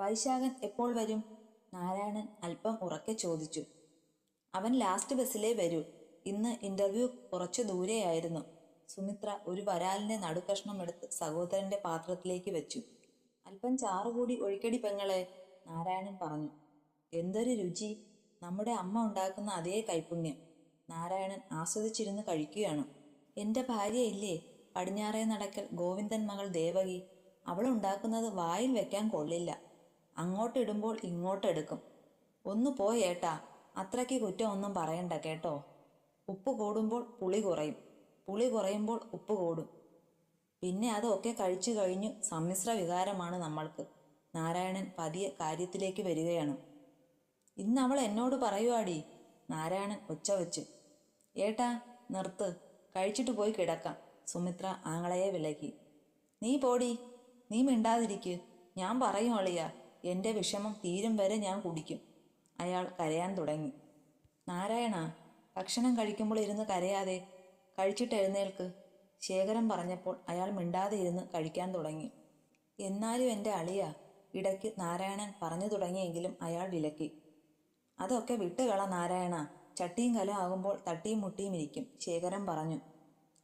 വൈശാഖൻ എപ്പോൾ വരും? നാരായണൻ അല്പം ഉറക്കെ ചോദിച്ചു. അവൻ ലാസ്റ്റ് ബസ്സിലേ വരൂ. ഇന്ന് ഇന്റർവ്യൂ കുറച്ചു ദൂരെയായിരുന്നു. സുമിത്ര ഒരു വരാലിന്റെ നടുക്കഷ്ണം എടുത്ത് സഹോദരന്റെ പാത്രത്തിലേക്ക് വെച്ചു. അല്പം ചാറുകൂടി ഒഴിക്കടി പെങ്ങളെ നാരായണൻ പറഞ്ഞു. എന്തൊരു രുചി. നമ്മുടെ അമ്മ ഉണ്ടാക്കുന്ന അതേ കൈപുണ്യം. നാരായണൻ ആസ്വദിച്ചിരുന്ന് കഴിക്കുകയാണ്. എന്റെ ഭാര്യയില്ലേ പടിഞ്ഞാറേ നടക്കൽ ഗോവിന്ദൻ മകൾ ദേവകി. അവൾ ഉണ്ടാക്കുന്നത് വായിൽ വെക്കാൻ കൊള്ളില്ല. അങ്ങോട്ടിടുമ്പോൾ ഇങ്ങോട്ടെടുക്കും. ഒന്ന് പോയേട്ടാ അത്രയ്ക്ക് കുറ്റം ഒന്നും പറയണ്ട കേട്ടോ ഉപ്പ് കൂടുമ്പോൾ പുളി കുറയും. പുളി കുറയുമ്പോൾ ഉപ്പ് കൂടും. പിന്നെ അതൊക്കെ കഴിച്ചു കഴിഞ്ഞു സമ്മിശ്ര വികാരമാണ് നമ്മൾക്ക്. നാരായണൻ പതിയെ കാര്യത്തിലേക്ക് വരികയാണ്. ഇന്ന് അവൾ എന്നോട് പറയുവാടി നാരായണൻ ഒച്ച വെച്ച്. ഏട്ടാ നിർത്ത്. കഴിച്ചിട്ട് പോയി കിടക്കാം സുമിത്ര ആങ്ങളയെ വിലക്കി. നീ പോടി. നീ മിണ്ടാതിരിക്ക്. ഞാൻ പറയും അളിയ. എന്റെ വിഷമം തീരും വരെ ഞാൻ കുടിക്കും. അയാൾ കരയാൻ തുടങ്ങി. നാരായണ ഭക്ഷണം കഴിക്കുമ്പോൾ ഇരുന്ന് കരയാതെ. കഴിച്ചിട്ട് എഴുന്നേൽക്ക്. ശേഖരൻ പറഞ്ഞപ്പോൾ അയാൾ മിണ്ടാതെ ഇരുന്ന് കഴിക്കാൻ തുടങ്ങി. എന്നാലും എന്റെ അളിയ ഇടയ്ക്ക് നാരായണൻ പറഞ്ഞു തുടങ്ങിയെങ്കിലും അയാൾ വിലക്കി. അതൊക്കെ വിട്ടുകള നാരായണ. ചട്ടിയും കല ആകുമ്പോൾ തട്ടിയും മുട്ടിയും ഇരിക്കും ശേഖരൻ പറഞ്ഞു.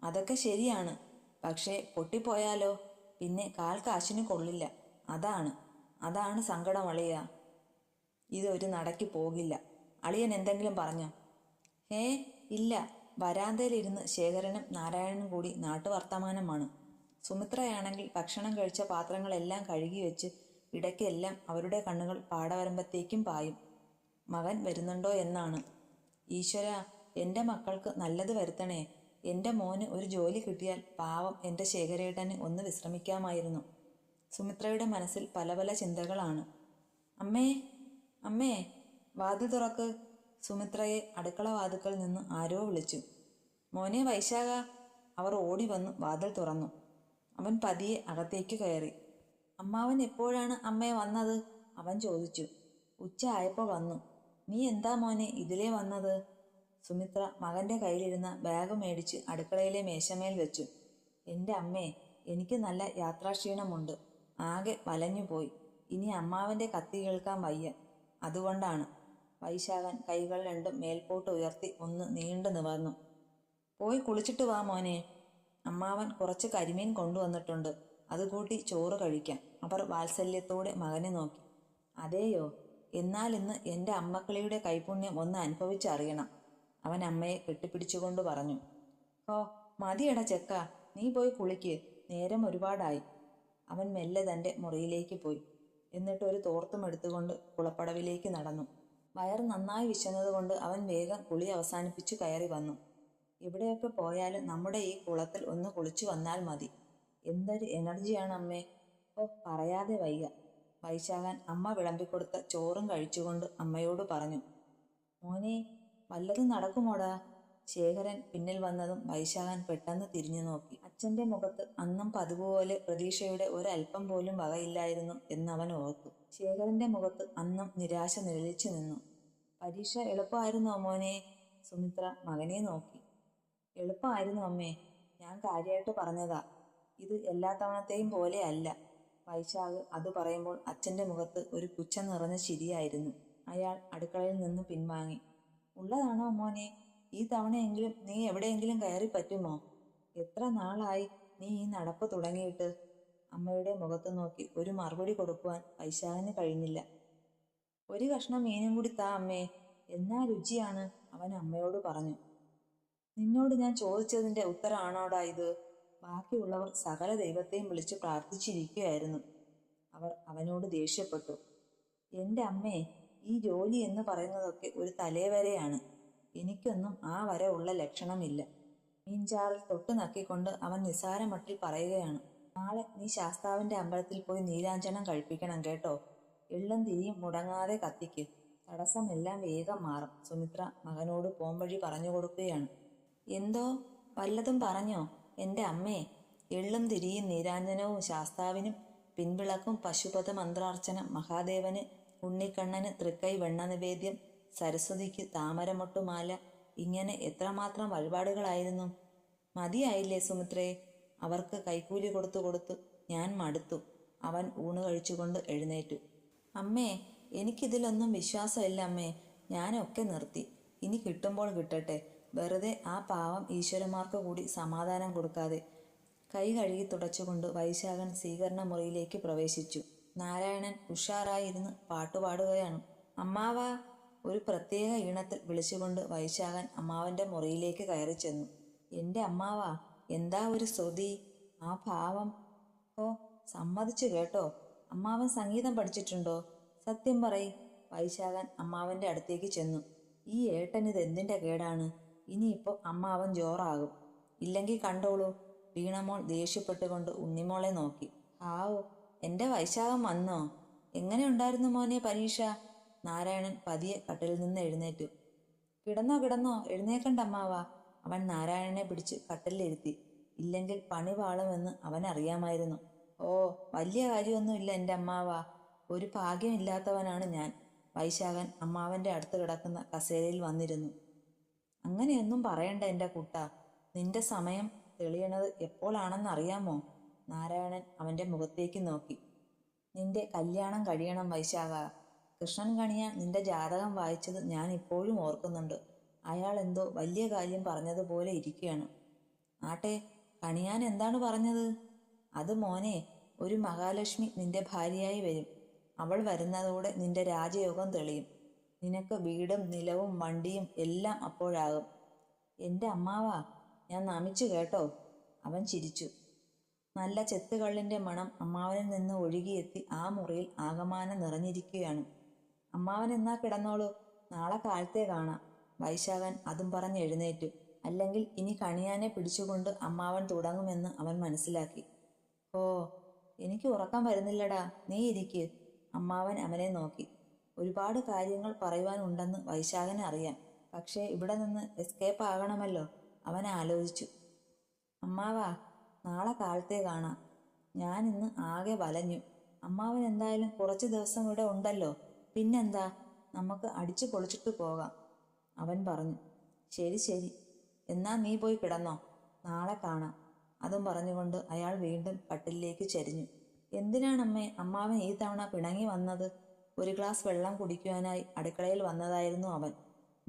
അതൊക്കെ ശരിയാണ്. പക്ഷേ പൊട്ടിപ്പോയാലോ? പിന്നെ കാൽ കാശിന് കൊള്ളില്ല. അതാണ്. അതാണ് സങ്കടം അളിയ. ഇതൊരു നടക്ക് പോകില്ല. അളിയൻ എന്തെങ്കിലും പറഞ്ഞോ? ഏ ഇല്ല. വരാന്തയിലിരുന്ന് ശേഖരനും നാരായണനും കൂടി നാട്ടുവർത്തമാനമാണ്. സുമിത്രയാണെങ്കിൽ ഭക്ഷണം കഴിച്ച പാത്രങ്ങളെല്ലാം കഴുകി വെച്ച് ഇടയ്ക്കെല്ലാം അവരുടെ കണ്ണുകൾ പാടവരമ്പത്തേക്കും പായും. മകൻ വരുന്നുണ്ടോ എന്നാണ്. ഈശ്വര എന്റെ മക്കൾക്ക് നല്ലത് വരുത്തണേ. എന്റെ മോന് ഒരു ജോലി കിട്ടിയാൽ പാവം എന്റെ ശേഖരേട്ടന് ഒന്ന് വിശ്രമിക്കാമായിരുന്നു. സുമിത്രയുടെ മനസ്സിൽ പല പല ചിന്തകളാണ്. അമ്മേ അമ്മേ വാതിൽ തുറക്ക്. സുമിത്രയെ അടുക്കള വാതുക്കൽ നിന്ന് ആരോ വിളിച്ചു. മോനെ വൈശാഖ അവർ ഓടി വന്നു വാതിൽ തുറന്നു. അവൻ പതിയെ അകത്തേക്ക് കയറി. അമ്മാവൻ എപ്പോഴാണ് അമ്മയെ വന്നത്? അവൻ ചോദിച്ചു. ഉച്ച ആയപ്പോൾ വന്നു. നീ എന്താ മോനെ ഇതിലേ വന്നത്? സുമിത്ര മകന്റെ കയ്യിലിരുന്ന ബാഗ് മേടിച്ച് അടുക്കളയിലെ മേശമേൽ വെച്ചു. എന്റെ അമ്മേ എനിക്ക് നല്ല യാത്രാക്ഷീണമുണ്ട്. ആകെ വലഞ്ഞുപോയി ഇനി അമ്മാവന്റെ കത്തി കേൾക്കാൻ വയ്യ. അതുകൊണ്ടാണ്. വൈശാഖൻ കൈകൾ രണ്ടും മേൽപോട്ട് ഉയർത്തി ഒന്ന് നീണ്ടു നിവർന്നു. പോയി കുളിച്ചിട്ട് വാ മോനെ. അമ്മാവൻ കുറച്ച് കരിമീൻ കൊണ്ടുവന്നിട്ടുണ്ട്. അത് കൂട്ടി ചോറ് കഴിക്കാം. അവർ വാത്സല്യത്തോടെ മകനെ നോക്കി. അതേയോ? എന്നാൽ ഇന്ന് എന്റെ അമ്മക്കിളിയുടെ കൈപുണ്യം ഒന്ന് അനുഭവിച്ചറിയണം അവൻ അമ്മയെ കെട്ടിപ്പിടിച്ചുകൊണ്ട് പറഞ്ഞു. ഓ മതിയട ചെക്ക. നീ പോയി കുളിക്ക്. നേരം ഒരുപാടായി. അവൻ മെല്ലെ തന്റെ മുറിയിലേക്ക് പോയി. എന്നിട്ട് ഒരു തോർത്തും എടുത്തുകൊണ്ട് കുളപ്പടവിലേക്ക് നടന്നു. വയർ നന്നായി വിശന്നതുകൊണ്ട് അവൻ വേഗം കുളി അവസാനിപ്പിച്ചു കയറി വന്നു. എവിടെയൊക്കെ പോയാലും നമ്മുടെ ഈ കുളത്തിൽ ഒന്ന് കുളിച്ചു വന്നാൽ മതി. എന്തൊരു എനർജിയാണ് അമ്മേ. ഓ പറയാതെ വയ്യ വൈശാഖൻ അമ്മ വിളമ്പിക്കൊടുത്ത ചോറും കഴിച്ചുകൊണ്ട് അമ്മയോട് പറഞ്ഞു. മോനെ വല്ലതും നടക്കുമോടാ? ശേഖരൻ പിന്നിൽ വന്നതും വൈശാഖൻ പെട്ടെന്ന് തിരിഞ്ഞു നോക്കി. അച്ഛന്റെ മുഖത്ത് അന്നും പതുപോലെ പ്രതീക്ഷയുടെ ഒരല്പം പോലും വകയില്ലായിരുന്നു അവൻ ഓർത്തു. ശേഖരന്റെ മുഖത്ത് അന്നും നിരാശ നിഴലിച്ചു നിന്നു. പരീക്ഷ എളുപ്പമായിരുന്നു മോനെ? സുമിത്ര മകനെ നോക്കി. എളുപ്പമായിരുന്നു അമ്മേ ഞാൻ കാര്യമായിട്ട് പറഞ്ഞതാ. ഇത് എല്ലാ തവണത്തെയും പോലെ അല്ല. വൈശാഖ് അത് പറയുമ്പോൾ അച്ഛന്റെ മുഖത്ത് ഒരു പുച്ഛം നിറഞ്ഞ ചിരിയായിരുന്നു. അയാൾ അടുക്കളയിൽ നിന്ന് പിൻവാങ്ങി. ഉള്ളതാണോ മോനെ? ഈ തവണയെങ്കിലും നീ എവിടെയെങ്കിലും കയറി പറ്റുമോ? എത്ര നാളായി നീ ഈ നടപ്പ് തുടങ്ങിയിട്ട്? അമ്മയുടെ മുഖത്ത് നോക്കി ഒരു മറുപടി കൊടുക്കുവാൻ വൈശാഖിന് കഴിഞ്ഞില്ല. ഒരു കഷ്ണം മീനും കൂടി താ അമ്മേ എന്നാ രുചിയാണ്? അവൻ അമ്മയോട് പറഞ്ഞു. നിന്നോട് ഞാൻ ചോദിച്ചതിന്റെ ഉത്തരമാണോടാ ഇത്? ബാക്കിയുള്ളവർ സകല ദൈവത്തെയും വിളിച്ച് പ്രാർത്ഥിച്ചിരിക്കുകയായിരുന്നു. അവർ അവനോട് ദേഷ്യപ്പെട്ടു. എന്റെ അമ്മേ ഈ ജോലി എന്ന് പറയുന്നതൊക്കെ ഒരു തലേവരെയാണ് എനിക്കൊന്നും ആ വര ഉള്ള ലക്ഷണമില്ല. മീൻചാറിൽ തൊട്ടു നക്കിക്കൊണ്ട് അവൻ നിസാരമട്ടിൽ പറയുകയാണ് നാളെ നീ ശാസ്താവിന്റെ അമ്പലത്തിൽ പോയി നീരാഞ്ജനം കഴിപ്പിക്കണം കേട്ടോ. എള്ളും തിരിയും മുടങ്ങാതെ കത്തിക്ക്. തടസ്സമെല്ലാം വേഗം മാറും സുമിത്ര മകനോട് പോംവഴി പറഞ്ഞു കൊടുക്കുകയാണ്. എന്തോ? വല്ലതും പറഞ്ഞോ? എന്റെ അമ്മേ എള്ളും തിരിയും നീരാഞ്ജനവും ശാസ്താവിനും പിൻവിളക്കും പശുപത മന്ത്രാർച്ചന മഹാദേവന് ഉണ്ണിക്കണ്ണന് തൃക്കൈ വെണ്ണ നിവേദ്യം സരസ്വതിക്ക് താമരമൊട്ടുമാല ഇങ്ങനെ എത്രമാത്രം വഴിപാടുകളായിരുന്നു? മതിയായില്ലേ സുമിത്രയെ അവർക്ക് കൈക്കൂലി കൊടുത്തു കൊടുത്തു ഞാൻ മടുത്തു. അവൻ ഊണ് കഴിച്ചുകൊണ്ട് എഴുന്നേറ്റു. അമ്മേ എനിക്കിതിലൊന്നും വിശ്വാസമില്ല അമ്മേ. ഞാനൊക്കെ നിർത്തി. ഇനി കിട്ടുമ്പോൾ കിട്ടട്ടെ. വെറുതെ ആ പാവം ഈശ്വരന്മാർക്ക് കൂടി സമാധാനം കൊടുക്കാതെ. കൈ കഴുകി തുടച്ചുകൊണ്ട് വൈശാഖൻ സ്വീകരണ മുറിയിലേക്ക് പ്രവേശിച്ചു. നാരായണൻ ഉഷാറായിരുന്ന് പാട്ടുപാടുകയാണ്. അമ്മാവാ ഒരു പ്രത്യേക ഈണത്തിൽ വിളിച്ചുകൊണ്ട് വൈശാഖൻ അമ്മാവന്റെ മുറിയിലേക്ക് കയറി ചെന്നു എന്റെ അമ്മാവാ എന്താ ഒരു സ്തുതി ആ ഭാവം ഓ സമ്മതിച്ചു കേട്ടോ. അമ്മാവൻ സംഗീതം പഠിച്ചിട്ടുണ്ടോ? സത്യം പറയ്. വൈശാഖൻ അമ്മാവന്റെ അടുത്തേക്ക് ചെന്നു. ഈ ഏട്ടൻ ഇത് എന്തിന്റെ കേടാണ്? ഇനിയിപ്പോ അമ്മാവൻ ജോറാകും. ഇല്ലെങ്കിൽ കണ്ടോളൂ. വീണമോൾ ദേഷ്യപ്പെട്ടുകൊണ്ട് ഉണ്ണിമോളെ നോക്കി. ആവോ എന്റെ വൈശാഖം വന്നോ? എങ്ങനെ ഉണ്ടായിരുന്നു മോനെ പരീക്ഷ? നാരായണൻ പതിയെ കട്ടിൽ നിന്ന് എഴുന്നേറ്റു. കിടന്നോ കിടന്നോ എഴുന്നേക്കണ്ട അമ്മാവ അവൻ നാരായണനെ പിടിച്ച് കട്ടിലിരുത്തി ഇല്ലെങ്കിൽ പണി പാളുമെന്ന് അവൻ അറിയാമായിരുന്നു. ഓ വലിയ കാര്യമൊന്നുമില്ല എന്റെ അമ്മാവ. ഒരു ഭാഗ്യമില്ലാത്തവനാണ് ഞാൻ വൈശാഖൻ അമ്മാവന്റെ അടുത്ത് കിടക്കുന്ന കസേരയിൽ വന്നിരുന്നു. അങ്ങനെയൊന്നും പറയണ്ട എന്റെ കുട്ട. നിന്റെ സമയം തെളിയണത് എപ്പോഴാണെന്ന് അറിയാമോ? നാരായണൻ അവന്റെ മുഖത്തേക്ക് നോക്കി. നിന്റെ കല്യാണം കഴിയണം വൈശാഖ. കൃഷ്ണൻ കണിയാൻ നിന്റെ ജാതകം വായിച്ചത് ഞാൻ ഇപ്പോഴും ഓർക്കുന്നുണ്ട്. അയാൾ എന്തോ വലിയ കാര്യം പറഞ്ഞതുപോലെ ഇരിക്കുകയാണ്. ആട്ടെ കണിയാൻ എന്താണ് പറഞ്ഞത്? അത് മോനെ ഒരു മഹാലക്ഷ്മി നിന്റെ ഭാര്യയായി വരും. അവൾ വരുന്നതോടെ നിന്റെ രാജയോഗം തെളിയും. നിനക്ക് വീടും നിലവും വണ്ടിയും എല്ലാം അപ്പോഴാകും. എന്റെ അമ്മാവാ ഞാൻ നമിച്ചു കേട്ടോ. അവൻ ചിരിച്ചു. നല്ല ചെത്തുകള്ളിന്റെ മണം അമ്മാവനിൽ നിന്ന് ഒഴുകിയെത്തി ആ മുറിയിൽ ആകമാനം നിറഞ്ഞിരിക്കുകയാണ്. അമ്മാവൻ എന്നാ കിടന്നോളൂ? നാളെ കാലത്തെ കാണാം. വൈശാഖൻ അതും പറഞ്ഞ് എഴുന്നേറ്റു. അല്ലെങ്കിൽ ഇനി കണിയാനെ പിടിച്ചുകൊണ്ട് അമ്മാവൻ തുടങ്ങുമെന്ന് അവൻ മനസ്സിലാക്കി. ഓ എനിക്ക് ഉറക്കം വരുന്നില്ലടാ. നീ ഇരിക്ക്. അമ്മാവൻ അവനെ നോക്കി. ഒരുപാട് കാര്യങ്ങൾ പറയുവാനുണ്ടെന്ന് വൈശാഖന് അറിയാം. പക്ഷേ ഇവിടെ നിന്ന് എസ്കേപ്പ് ആകണമല്ലോ. അവൻ ആലോചിച്ചു. അമ്മാവാ നാളെ കാലത്തെ കാണാം. ഞാൻ ഇന്ന് ആകെ വലഞ്ഞു. അമ്മാവൻ എന്തായാലും കുറച്ച് ദിവസം ഇവിടെ ഉണ്ടല്ലോ. പിന്നെന്താ? നമുക്ക് അടിച്ചു പൊളിച്ചിട്ട് പോകാം അവൻ പറഞ്ഞു. ശരി ശരി. എന്നാ നീ പോയി കിടന്നോ. നാളെ കാണാം. അതും പറഞ്ഞുകൊണ്ട് അയാൾ വീണ്ടും കട്ടിലേക്ക് ചരിഞ്ഞു. എന്തിനാണമ്മേ അമ്മാവൻ ഈ തവണ പിണങ്ങി വന്നത്? ഒരു ഗ്ലാസ് വെള്ളം കുടിക്കുവാനായി അടുക്കളയിൽ വന്നതായിരുന്നു അവൻ.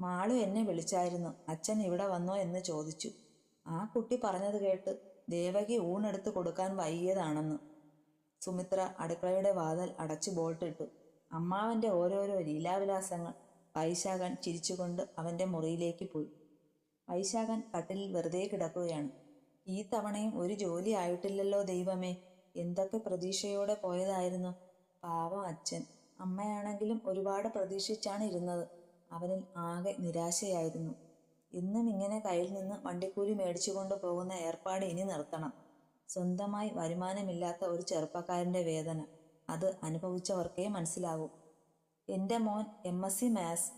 മാളു എന്നെ വിളിച്ചായിരുന്നു. അച്ഛൻ ഇവിടെ വന്നോ എന്ന് ചോദിച്ചു. ആ കുട്ടി പറഞ്ഞത് കേട്ട് ദേവകി ഊണെടുത്ത് കൊടുക്കാൻ വൈകിയതാണെന്ന്. സുമിത്ര അടുക്കളയുടെ വാതൽ അടച്ചു ബോൾട്ടിട്ടു. അമ്മാവന്റെ ഓരോരോ ലീലാവിലാസങ്ങൾ വൈശാഖൻ ചിരിച്ചുകൊണ്ട് അവന്റെ മുറിയിലേക്ക് പോയി. വൈശാഖൻ കട്ടിലിൽ വെറുതെ കിടക്കുകയാണ്. ഈ തവണയും ഒരു ജോലി ആയിട്ടില്ലല്ലോ ദൈവമേ. എന്തൊക്കെ പ്രതീക്ഷയോടെ പോയതായിരുന്നു. പാവം അച്ഛൻ. അമ്മയാണെങ്കിലും ഒരുപാട് പ്രതീക്ഷിച്ചാണ് ഇരുന്നത്. അവനിൽ ആകെ നിരാശയായിരുന്നു. ഇന്നും ഇങ്ങനെ കയ്യിൽ നിന്ന് വണ്ടിക്കൂലി മേടിച്ചുകൊണ്ട് പോകുന്ന ഏർപ്പാട് ഇനി നിർത്തണം. സ്വന്തമായി വരുമാനമില്ലാത്ത ഒരു ചെറുപ്പക്കാരന്റെ വേദന. അത് അനുഭവിച്ചവർക്കേ മനസ്സിലാകൂ. എന്റെ മോൻ എം എസ് സി മാത്സ്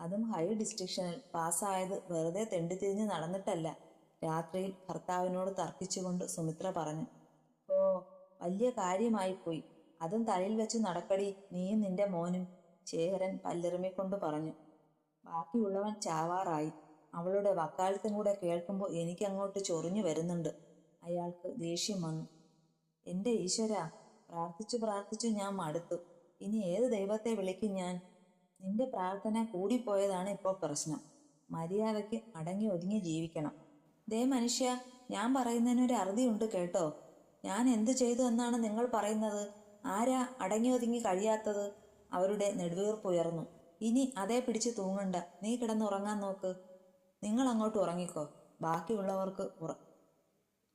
അതും ഹൈ ഡിസ്ട്രിക്ഷനിൽ പാസ്സായത് വെറുതെ തെണ്ടിത്തിരിഞ്ഞ് നടന്നിട്ടല്ല. രാത്രിയിൽ ഭർത്താവിനോട് തർക്കിച്ചുകൊണ്ട് സുമിത്ര പറഞ്ഞു ഓ വലിയ കാര്യമായിപ്പോയി. അതും തലയിൽ വെച്ച് നടക്കടി നീയും നിന്റെ മോനും ശേഖരൻ പല്ലെറുമിക്കൊണ്ട് പറഞ്ഞു. ബാക്കിയുള്ളവൻ ചാവാറായി. അവളുടെ വക്കാലത്തും കൂടെ കേൾക്കുമ്പോൾ എനിക്കങ്ങോട്ട് ചൊറിഞ്ഞു വരുന്നുണ്ട്. അയാൾക്ക് ദേഷ്യം വന്നു. എന്റെ ഈശ്വര പ്രാർത്ഥിച്ചു പ്രാർത്ഥിച്ചു ഞാൻ മടുത്തു. ഇനി ഏത് ദൈവത്തെ വിളിക്കും ഞാൻ? നിന്റെ പ്രാർത്ഥന കൂടിപ്പോയതാണ് ഇപ്പോൾ പ്രശ്നം. മര്യാദയ്ക്ക് അടങ്ങി ഒതുങ്ങി ജീവിക്കണം. ദേ മനുഷ്യ ഞാൻ പറയുന്നതിനൊരു അറുതിയുണ്ട് കേട്ടോ. ഞാൻ എന്ത് ചെയ്തു എന്നാണ് നിങ്ങൾ പറയുന്നത്? ആരാ അടങ്ങി ഒതുങ്ങി കഴിയാത്തത്? അവരുടെ നെടുവീർപ്പുയർന്നു ഇനി അതേ പിടിച്ച് തൂങ്ങണ്ട. നീ കിടന്നുറങ്ങാൻ നോക്ക്. നിങ്ങൾ അങ്ങോട്ട് ഉറങ്ങിക്കോ. ബാക്കിയുള്ളവർക്ക് ഉറ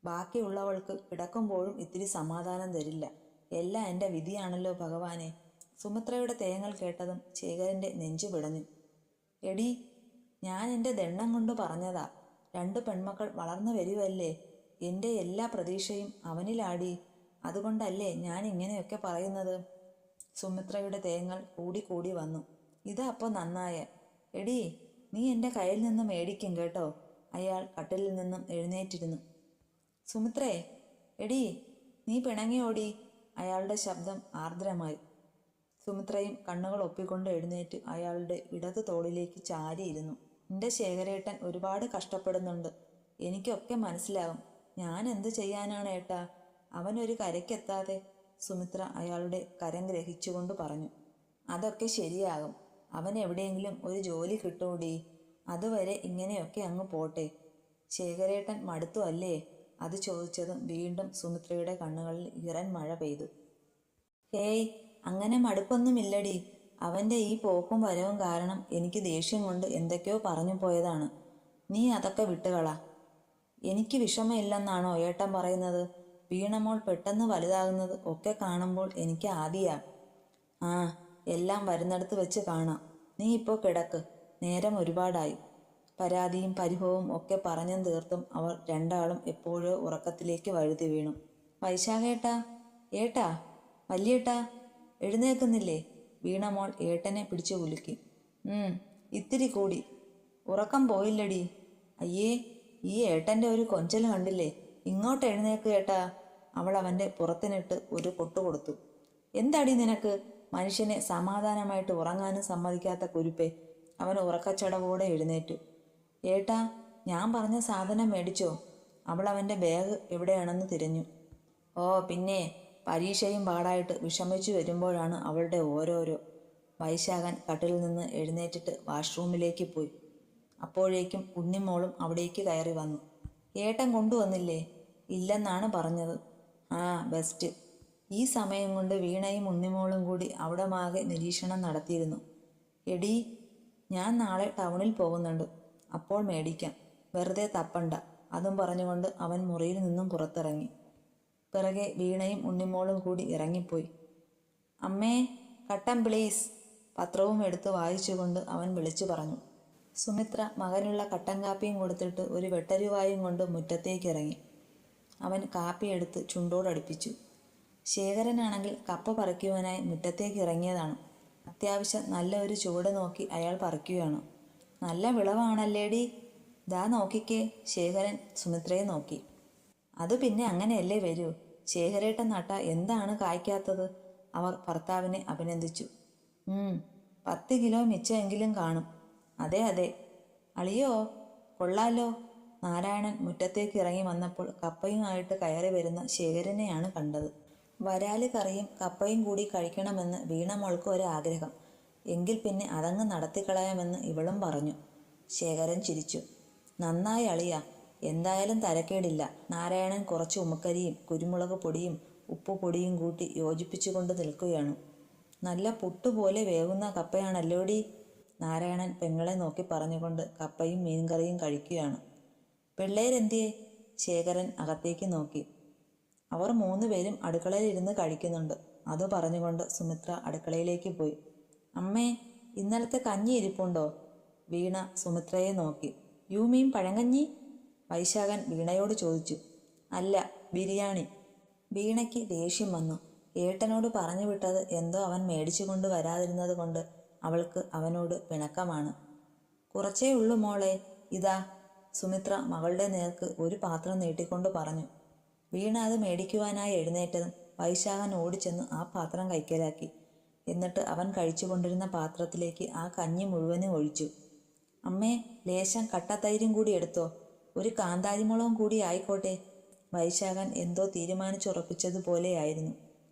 ബാക്കിയുള്ളവൾക്ക് കിടക്കുമ്പോഴും ഇത്തിരി സമാധാനം തരില്ല. എല്ലാം എന്റെ വിധിയാണല്ലോ ഭഗവാനെ. സുമിത്രയുടെ തേങ്ങൽ കേട്ടതും ശേഖരന്റെ നെഞ്ചു പിടഞ്ഞു. എടി ഞാൻ എന്റെ ദണ്ണം കൊണ്ട് പറഞ്ഞതാ. രണ്ട് പെൺമക്കൾ വളർന്നു വരുവല്ലേ. എന്റെ എല്ലാ പ്രതീക്ഷയും അവനിലാടി. അതുകൊണ്ടല്ലേ ഞാൻ ഇങ്ങനെയൊക്കെ പറയുന്നത്? സുമിത്രയുടെ തേങ്ങൽ കൂടി കൂടി വന്നു. ഇതാ അപ്പോൾ നന്നായ. എടി നീ എന്റെ കയ്യിൽ നിന്ന് മേടിക്കും കേട്ടോ. അയാൾ കട്ടിലിൽ നിന്നും എഴുന്നേറ്റിരുന്നു. സുമിത്രേ എടി നീ പിണങ്ങിയോടി. അയാളുടെ ശബ്ദം ആർദ്രമായി. സുമിത്രയും കണ്ണുകൾ ഒപ്പിക്കൊണ്ട് എഴുന്നേറ്റ് അയാളുടെ ഇടത് തോളിലേക്ക് ചാരിയിരുന്നു. എന്റെ ശേഖരേട്ടൻ ഒരുപാട് കഷ്ടപ്പെടുന്നുണ്ട്. എനിക്കൊക്കെ മനസ്സിലാകും ഞാൻ എന്ത് ചെയ്യാനാണ് ഏട്ടാ? അവനൊരു കരയ്ക്കെത്താതെ സുമിത്ര അയാളുടെ കരം ഗ്രഹിച്ചുകൊണ്ട് പറഞ്ഞു. അതൊക്കെ ശരിയാകും. അവൻ എവിടെയെങ്കിലും ഒരു ജോലി കിട്ടൂടി. അതുവരെ ഇങ്ങനെയൊക്കെ അങ്ങ് പോട്ടെ. ശേഖരേട്ടൻ മടുത്തു അല്ലേ? അത് ചോദിച്ചതും വീണ്ടും സുമിത്രയുടെ കണ്ണുകളിൽ ഇറൻ മഴ പെയ്തു. ഹേയ് അങ്ങനെ മടുപ്പൊന്നുമില്ലടി. അവന്റെ ഈ പോക്കും വരവും കാരണം എനിക്ക് ദേഷ്യം കൊണ്ട് എന്തൊക്കെയോ പറഞ്ഞു പോയതാണ്. നീ അതൊക്കെ വിട്ടുകള. എനിക്ക് വിഷമമില്ലെന്നാണോ ഏട്ടൻ പറയുന്നത്? വീണമോൾ പെട്ടെന്ന് വലുതാകുന്നത് ഒക്കെ കാണുമ്പോൾ എനിക്ക് ആദിയാ. ആ എല്ലാം വരുന്നിടത്ത് വെച്ച് കാണാം. നീ ഇപ്പോ കിടക്ക്. നേരം ഒരുപാടായി. പരാതിയും പരിഭവവും ഒക്കെ പറഞ്ഞും തീർത്തും അവർ രണ്ടാളും എപ്പോഴോ ഉറക്കത്തിലേക്ക് വഴുതി വീണു. വൈശാഖേട്ടാ ഏട്ടാ വല്യേട്ടാ എഴുന്നേൽക്കുന്നില്ലേ? വീണമോൾ ഏട്ടനെ പിടിച്ചു കുലുക്കി. ഉം ഇത്തിരി കൂടി. ഉറക്കം പോയില്ലടി. അയ്യേ ഈ ഏട്ടന്റെ ഒരു കൊഞ്ചൽ കണ്ടില്ലേ? ഇങ്ങോട്ട് എഴുന്നേക്ക് ഏട്ടാ. അവൾ അവന്റെ പുറത്തിനിട്ട് ഒരു കൊട്ടു കൊടുത്തു. എന്താടി നിനക്ക്? മനുഷ്യനെ സമാധാനമായിട്ട് ഉറങ്ങാനും സമ്മതിക്കാത്ത കുരുപ്പേ. അവൻ ഉറക്കച്ചടവോടെ എഴുന്നേറ്റു. ഏട്ടാ ഞാൻ പറഞ്ഞ സാധനം മേടിച്ചോ. അവൾ അവന്റെ ബാഗ് എവിടെയാണെന്ന് തിരഞ്ഞു. ഓ പിന്നെ പരീക്ഷയും പാടായിട്ട് വിഷമിച്ചു വരുമ്പോഴാണ് അവളുടെ ഓരോരോ. വൈശാഖൻ കട്ടിൽ നിന്ന് എഴുന്നേറ്റിട്ട് വാഷ്റൂമിലേക്ക് പോയി. അപ്പോഴേക്കും ഉണ്ണിമോളും അവിടേക്ക് കയറി വന്നു. ഏട്ടൻ കൊണ്ടുവന്നില്ലേ? ഇല്ലെന്നാണ് പറഞ്ഞത്. ആ ബെസ്റ്റ്. ഈ സമയം കൊണ്ട് വീണയും ഉണ്ണിമോളും കൂടി അവിടെ മാകെ നിരീക്ഷണം നടത്തിയിരുന്നു. എടീ ഞാൻ നാളെ ടൗണിൽ പോകുന്നുണ്ട്. അപ്പോൾ മേടിക്കാം. വെറുതെ തപ്പണ്ട. അതും പറഞ്ഞുകൊണ്ട് അവൻ മുറിയിൽ നിന്നും പുറത്തിറങ്ങി. പിറകെ വീണയും ഉണ്ണിമോളും കൂടി ഇറങ്ങിപ്പോയി. അമ്മേ കട്ടൻ പ്ലീസ്. പത്രവും എടുത്ത് വായിച്ചുകൊണ്ട് അവൻ വിളിച്ചു പറഞ്ഞു. സുമിത്ര മകനുള്ള കട്ടൻ കാപ്പിയും കൊടുത്തിട്ട് ഒരു വെട്ടരുവായും കൊണ്ട് മുറ്റത്തേക്ക് ഇറങ്ങി അവൻ കാപ്പി എടുത്ത് ചുണ്ടോടടുപ്പിച്ചു. ശേഖരനാണെങ്കിൽ കപ്പ പറിക്കുവാനായി മുറ്റത്തേക്ക് ഇറങ്ങിയതാണ് അത്യാവശ്യം നല്ല ഒരു ചുവട് നോക്കി അയാൾ പറിക്കുകയാണ്. നല്ല വിളവാണല്ലേടി. ദാ നോക്കിക്കേ ശേഖരൻ സുമിത്രയെ നോക്കി. അത് പിന്നെ അങ്ങനെയല്ലേ വരൂ? ശേഖരേട്ടൻ നട്ട എന്താണ് കായ്ക്കാത്തത്? അവർ ഭർത്താവിനെ അഭിനന്ദിച്ചു. ഉം പത്ത് കിലോ മിച്ചമെങ്കിലും കാണും. അതെ അതെ. അളിയോ കൊള്ളാലോ. നാരായണൻ മുറ്റത്തേക്ക് ഇറങ്ങി വന്നപ്പോൾ കപ്പയുമായിട്ട് കയറി വരുന്ന ശേഖരനെയാണ് കണ്ടത്. വരാൽ കറിയും കപ്പയും കൂടി കഴിക്കണമെന്ന് വീണമോൾക്ക് ഒരാഗ്രഹം. എങ്കിൽ പിന്നെ അതങ്ങ് നടത്തിക്കളയാമെന്ന് ഇവളും പറഞ്ഞു. ശേഖരൻ ചിരിച്ചു. നന്നായി അളിയ. എന്തായാലും തരക്കേടില്ല. നാരായണൻ കുറച്ച് ഉമക്കരിയും കുരുമുളക് പൊടിയും ഉപ്പ് പൊടിയും കൂട്ടി യോജിപ്പിച്ചുകൊണ്ട് നിൽക്കുകയാണ്. നല്ല പുട്ടുപോലെ വേകുന്ന കപ്പയാണല്ലോടി? നാരായണൻ പെങ്ങളെ നോക്കി പറഞ്ഞുകൊണ്ട് കപ്പയും മീൻകറിയും കഴിക്കുകയാണ്. പിള്ളേരെന്തിയെ? ശേഖരൻ അകത്തേക്ക് നോക്കി. അവർ മൂന്നുപേരും അടുക്കളയിൽ ഇരുന്ന് കഴിക്കുന്നുണ്ട് അത് പറഞ്ഞുകൊണ്ട് സുമിത്ര അടുക്കളയിലേക്ക് പോയി. അമ്മേ ഇന്നലത്തെ കഞ്ഞി ഇരിപ്പുണ്ടോ? വീണ സുമിത്രയെ നോക്കി. യു മീൻ പഴങ്കഞ്ഞി? വൈശാഖൻ വീണയോട് ചോദിച്ചു. അല്ല ബിരിയാണി. വീണയ്ക്ക് ദേഷ്യം വന്നു. ഏട്ടനോട് പറഞ്ഞു വിട്ടത് എന്തോ അവൻ മേടിച്ചു കൊണ്ട് വരാതിരുന്നത് കൊണ്ട് അവൾക്ക് അവനോട് പിണക്കമാണ്. കുറച്ചേ ഉള്ളു മോളെ. ഇതാ. സുമിത്ര മകളുടെ നേർക്ക് ഒരു പാത്രം നീട്ടിക്കൊണ്ട് പറഞ്ഞു. വീണ അത് മേടിക്കുവാനായി എഴുന്നേറ്റതും വൈശാഖൻ ഓടിച്ചെന്ന് ആ പാത്രം കൈക്കലാക്കി. എന്നിട്ട് അവൻ കഴിച്ചുകൊണ്ടിരുന്ന പാത്രത്തിലേക്ക് ആ കഞ്ഞി മുഴുവനും ഒഴിച്ചു. അമ്മേ ലേശം കട്ടത്തൈരും കൂടി എടുത്തോ. ഒരു കാന്താരിമുളകും കൂടി ആയിക്കോട്ടെ. വൈശാഖൻ എന്തോ തീരുമാനിച്ചുറപ്പിച്ചതുപോലെയായിരുന്നു.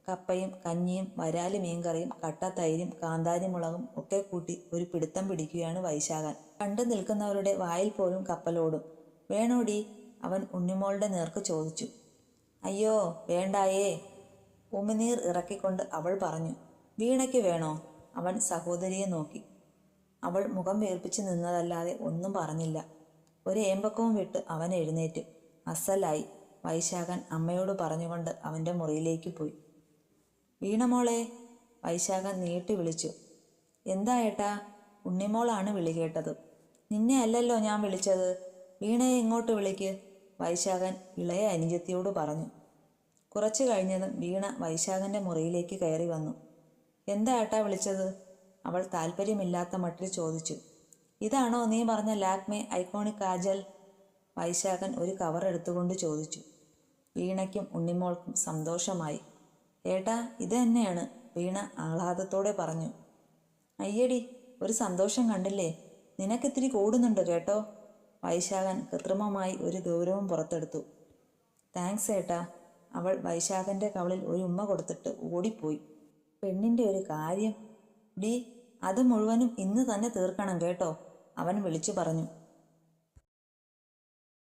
കപ്പയും കഞ്ഞിയും വരാൽ മീൻകറിയും കട്ടത്തൈരും കാന്താരിമുളകും ഒക്കെ കൂട്ടി ഒരു പിടുത്തം പിടിക്കുകയാണ് വൈശാഖൻ. കണ്ടു നിൽക്കുന്നവരുടെ വായിൽ പോലും കപ്പലോടും. വേണോടി? അവൻ ഉണ്ണിമോളുടെ നേർക്ക് ചോദിച്ചു. അയ്യോ വേണ്ടായേ. ഉമിനീർ ഇറക്കിക്കൊണ്ട് അവൾ പറഞ്ഞു. വീണയ്ക്ക് വേണോ? അവൻ സഹോദരിയെ നോക്കി. അവൾ മുഖം വേർപ്പിച്ച് നിന്നതല്ലാതെ ഒന്നും പറഞ്ഞില്ല. ഒരു ഏമ്പക്കവും വിട്ട് അവൻ എഴുന്നേറ്റ്. അസലായി. വൈശാഖൻ അമ്മയോട് പറഞ്ഞുകൊണ്ട് അവന്റെ മുറിയിലേക്ക് പോയി. വീണമോളെ വൈശാഖൻ നീട്ടി വിളിച്ചു. എന്താ ഏട്ടാ? ഉണ്ണിമോളാണ് വിളി കേട്ടത്. നിന്നെ അല്ലല്ലോ ഞാൻ വിളിച്ചത്. വീണയെ ഇങ്ങോട്ട് വിളിക്ക്. വൈശാഖൻ ഇളയ അനുജത്തിയോട് പറഞ്ഞു. കുറച്ചു കഴിഞ്ഞതും വീണ വൈശാഖന്റെ മുറിയിലേക്ക് കയറി വന്നു. എന്താ ഏട്ടാ വിളിച്ചത്? അവൾ താല്പര്യമില്ലാത്ത മട്ടിൽ ചോദിച്ചു. ഇതാണോ നീ പറഞ്ഞ ലാക്മേ ഐക്കോണിക് കാജൽ? വൈശാഖൻ ഒരു കവർ എടുത്തുകൊണ്ട് ചോദിച്ചു. വീണയ്ക്കും ഉണ്ണിമോൾക്കും സന്തോഷമായി. ഏട്ടാ ഇത് തന്നെയാണ്. വീണ ആഹ്ലാദത്തോടെ പറഞ്ഞു. അയ്യടി ഒരു സന്തോഷം കണ്ടില്ലേ? നിനക്കിത്തിരി കൂടുന്നുണ്ട് കേട്ടോ? വൈശാഖൻ കൃത്രിമമായി ഒരു ഗൗരവം പുറത്തെടുത്തു. താങ്ക്സ് ഏട്ടാ. അവൾ വൈശാഖന്റെ കവളിൽ ഒരു ഉമ്മ കൊടുത്തിട്ട് ഓടിപ്പോയി. പെണ്ണിന്റെ ഒരു കാര്യം. ഡി അത് മുഴുവനും ഇന്ന് തന്നെ തീർക്കണം കേട്ടോ. അവൻ വിളിച്ചു പറഞ്ഞു.